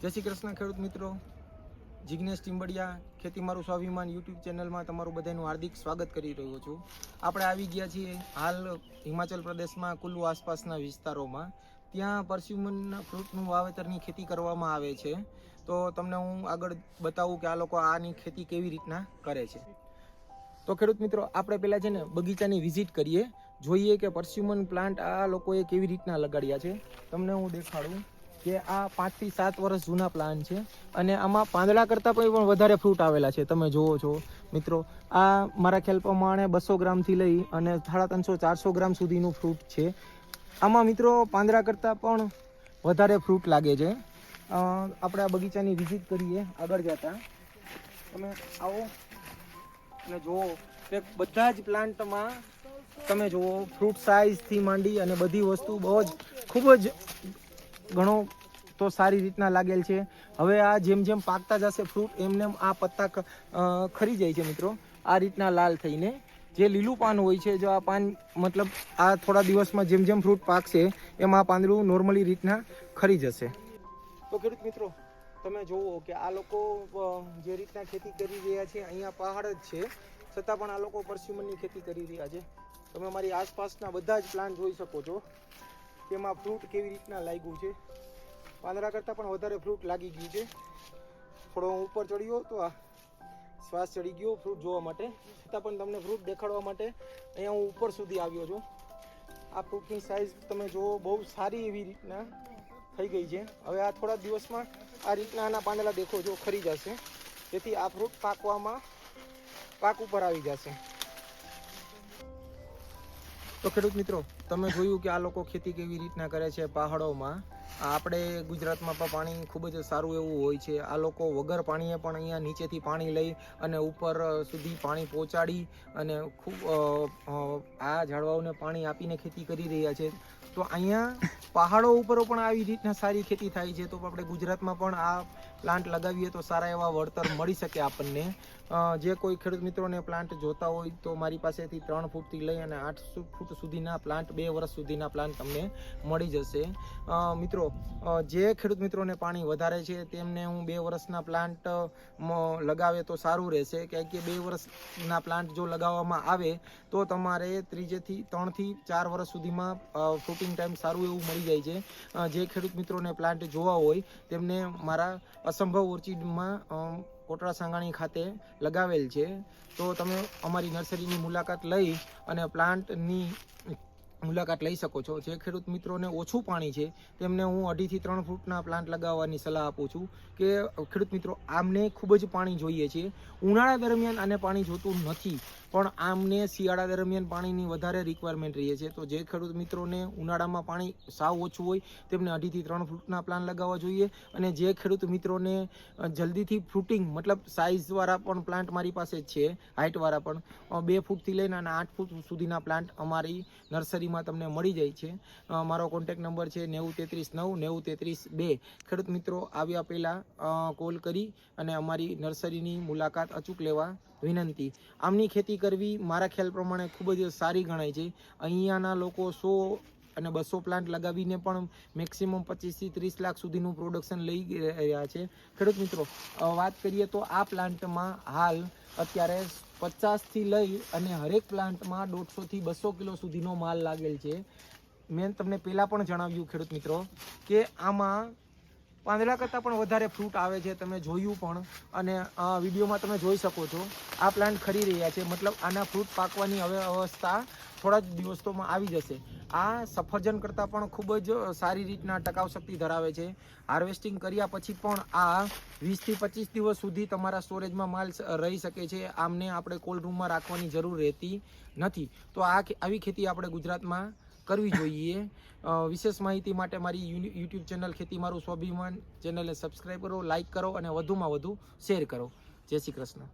જય શ્રી કૃષ્ણ, ખેડૂત મિત્રો. જિજ્ઞેશ ટીમ્બડિયા ખેતી મારું સ્વાભિમાન યુટ્યુબ ચેનલમાં તમારું બધાનું હાર્દિક સ્વાગત કરી રહ્યો છું. આપણે આવી ગયા છીએ હાલ હિમાચલ પ્રદેશમાં કુલ્લુ આસપાસના વિસ્તારોમાં. ત્યાં પરસ્યુમનના ફ્રૂટનું વાવેતરની ખેતી કરવામાં આવે છે. તો તમને હું આગળ બતાવું કે આ લોકો આની ખેતી કેવી રીતના કરે છે. તો ખેડૂત મિત્રો, આપણે પહેલાં છે ને બગીચાની વિઝિટ કરીએ. જોઈએ કે પરસ્યુમન પ્લાન્ટ આ લોકોએ કેવી રીતના લગાડ્યા છે. તમને હું દેખાડું. કે આ પાંચથી સાત વર્ષ જૂના પ્લાન છે અને આમાં પાંદડા કરતાં પણ વધારે ફ્રૂટ આવેલા છે. તમે જુઓ છો, મિત્રો, આ મારા ખ્યાલ પ્રમાણે બસો ગ્રામથી લઈ અને સાડા ત્રણસો, ચારસો ગ્રામ સુધીનું ફ્રૂટ છે. આમાં, મિત્રો, પાંદડા કરતાં પણ વધારે ફ્રૂટ લાગે છે. આપણે આ બગીચાની વિઝિટ કરીએ. આગળ જતા. તમે આવો અને જુઓ કે બધા જ પ્લાન્ટમાં તમે જુઓ ફ્રૂટ સાઇઝથી માંડી અને બધી વસ્તુ બહુ જ, ખૂબ જ ઘણો તો સારી રીતના લાગેલ છે. હવે આ જેમ જેમ પાકતા જશે ફ્રૂટ એમ આ પત્તા ખરી જાય છે મિત્રો. આ રીતના લાલ થઈને. જે લીલું પાન હોય છે, જો આ પાન મતલબ આ થોડા દિવસમાં જેમ જેમ ફ્રૂટ પાકશે, એમ આ પાંદડું નોર્મલી રીતના ખરી જશે. તો ખેડૂત મિત્રો, તમે જુઓ કે આ લોકો જે રીતના ખેતી કરી રહ્યા છે, અહીંયા પહાડ જ છે. છતાં પણ આ લોકો પરસ્યુમનની ખેતી કરી રહ્યા છે. તમે મારી આસપાસના બધા જ પ્લાન્ટ જોઈ શકો છો. તેમાં ફ્રૂટ કેવી રીતના લાગ્યું છે? પાંદડા કરતાં પણ વધારે ફ્રૂટ લાગી ગયું છે. થોડો હું ઉપર ચડ્યો તો આ શ્વાસ ચડી ગયો ફ્રૂટ જોવા માટે. છતાં પણ તમને ફ્રૂટ દેખાડવા માટે અહીંયા હું ઉપર સુધી આવ્યો છું. આ ફ્રૂટની સાઇઝ તમે જુઓ, બહુ સારી એવી રીતના થઈ ગઈ છે. હવે આ થોડા દિવસમાં આ રીતના આના પાંદડા દેખો જો ખરી જશે. તેથી આ ફ્રૂટ પાકવામાં પાક ઉપર આવી જશે. તો ખેડૂત મિત્રો, તમે જોયું કે આ લોકો ખેતી કેવી રીતના કરે છે પહાડોમાં? આપણે ગુજરાતમાં પણ પાણી ખૂબ જ સારું એવું હોય છે. આ લોકો વગર પાણીએ પણ અહીંયા નીચેથી પાણી લઈ અને ઉપર સુધી પાણી પહોંચાડી અને ખૂબ આ ઝાડવાઓને પાણી આપીને ખેતી કરી રહ્યા છે. તો અહીંયા પહાડો ઉપર પણ આવી રીતના સારી ખેતી થાય છે. તો આપણે ગુજરાતમાં પણ આ પ્લાન્ટ લગાવીએ તો સારા એવા વળતર મળી શકે આપણને. જે કોઈ ખેડૂત મિત્રોને પ્લાન્ટ જોતા હોય તો મારી પાસેથી ત્રણ ફૂટથી લઈ અને આઠ ફૂટ સુધીના પ્લાન્ટ, બે વર્ષ સુધીના પ્લાન્ટ તમને મળી જશે. મિત્રો જે ખેડૂત મિત્રોને પાણી વધારે છે તેમને હું બે વર્ષના પ્લાન્ટ લગાવે તો સારું રહેશે. કારણ કે બે વર્ષના પ્લાન્ટ જો લગાવવામાં આવે તો તમારે ત્રીજેથી ત્રણથી ચાર વર્ષ સુધીમાં ફ્રૂટિંગ ટાઈમ સારું એવું મળી જાય છે. જે ખેડૂત મિત્રોને પ્લાન્ટ જોવા હોય તેમને મારા અસંભવ ઓર્ચિડમાં કોટડા સાંગાણી ખાતે લગાવેલ છે. તો તમે અમારી નર્સરીની મુલાકાત લઈ અને પ્લાન્ટની મુલાકાત લઈ શકો છો. જે ખેડૂત મિત્રોને ઓછું પાણી છે, તેમને હું અઢીથી ત્રણ ફૂટના પ્લાન્ટ લગાવવાની સલાહ આપું છું કે, ખેડૂત મિત્રો, આમને ખૂબ જ પાણી જોઈએ છે. ઉનાળા દરમિયાન આને પાણી જોતું નથી. પણ આમને શિયાળા દરમિયાન પાણીની વધારે રિક્વાયરમેન્ટ રહે છે. તો જે ખેડૂત મિત્રોને ઉનાળામાં પાણી સાવ ઓછું હોય તેમને અઢીથી ત્રણ ફૂટના પ્લાન લગાવવા જોઈએ અને જે ખેડૂત મિત્રોને જલ્દીથી ફ્રૂટિંગ મતલબ સાઇઝવાળા પણ પ્લાન્ટ મારી પાસે છે હાઇટવાળા પણ બે ફૂટથી લઈને અને આઠ ફૂટ સુધીના પ્લાન્ટ અમારી નર્સરીમાં તમને મળી જાય છે. મારો કોન્ટેક નંબર છે નેવું તેત્રીસ નવ નેવું તેત્રીસ બે. ખેડૂત મિત્રો, આવ્યા પહેલાં કોલ કરી અને અમારી નર્સરીની મુલાકાત અચૂક લેવા વિનંતી. આમની ખેતી કરવી મારા ખ્યાલ પ્રમાણે ખૂબ જ સારી ગણાય છે. અહીંયાના લોકો સો અને બસો પ્લાન્ટ લગાવીને પણ મેક્સિમમ પચીસથી ત્રીસ લાખ સુધીનું પ્રોડક્શન લઈ રહ્યા છે. ખેડૂત મિત્રો વાત કરીએ તો આ પ્લાન્ટમાં હાલ અત્યારે પચાસથી લઈ અને હરેક પ્લાન્ટમાં દોઢસોથી બસો કિલો સુધીનો માલ લાગેલ છે. મેં તમને પહેલાં પણ જણાવ્યું ખેડૂત મિત્રો, કે આમાં પાંદડા કરતાં પણ વધારે ફ્રૂટ આવે છે, તમે જોયું પણ. અને વિડીયોમાં તમે જોઈ શકો છો. આ પ્લાન્ટ ખરી રહ્યા છે. મતલબ આના ફ્રૂટ પાકવાની હવે અવસ્થા થોડા જ દિવસોમાં આવી જશે. આ સફરજન કરતાં પણ ખૂબ જ સારી રીતના ટકાવ શક્તિ ધરાવે છે. હાર્વેસ્ટિંગ કર્યા પછી પણ આ વીસથી પચીસ દિવસ સુધી તમારા સ્ટોરેજમાં માલ રહી શકે છે. આમને આપણે કોલ્ડ રૂમમાં રાખવાની જરૂર રહેતી નથી. તો આ આવી ખેતી આપણે ગુજરાતમાં કરવી જોઈએ. વિશેષ માહિતી માટે મારી યુટ્યુબ ચેનલ ખેતી મારું સ્વાભિમાન ચેનલને સબસ્ક્રાઈબ કરો લાઇક કરો અને વધુમાં વધુ શેર કરો. જય શ્રી કૃષ્ણ.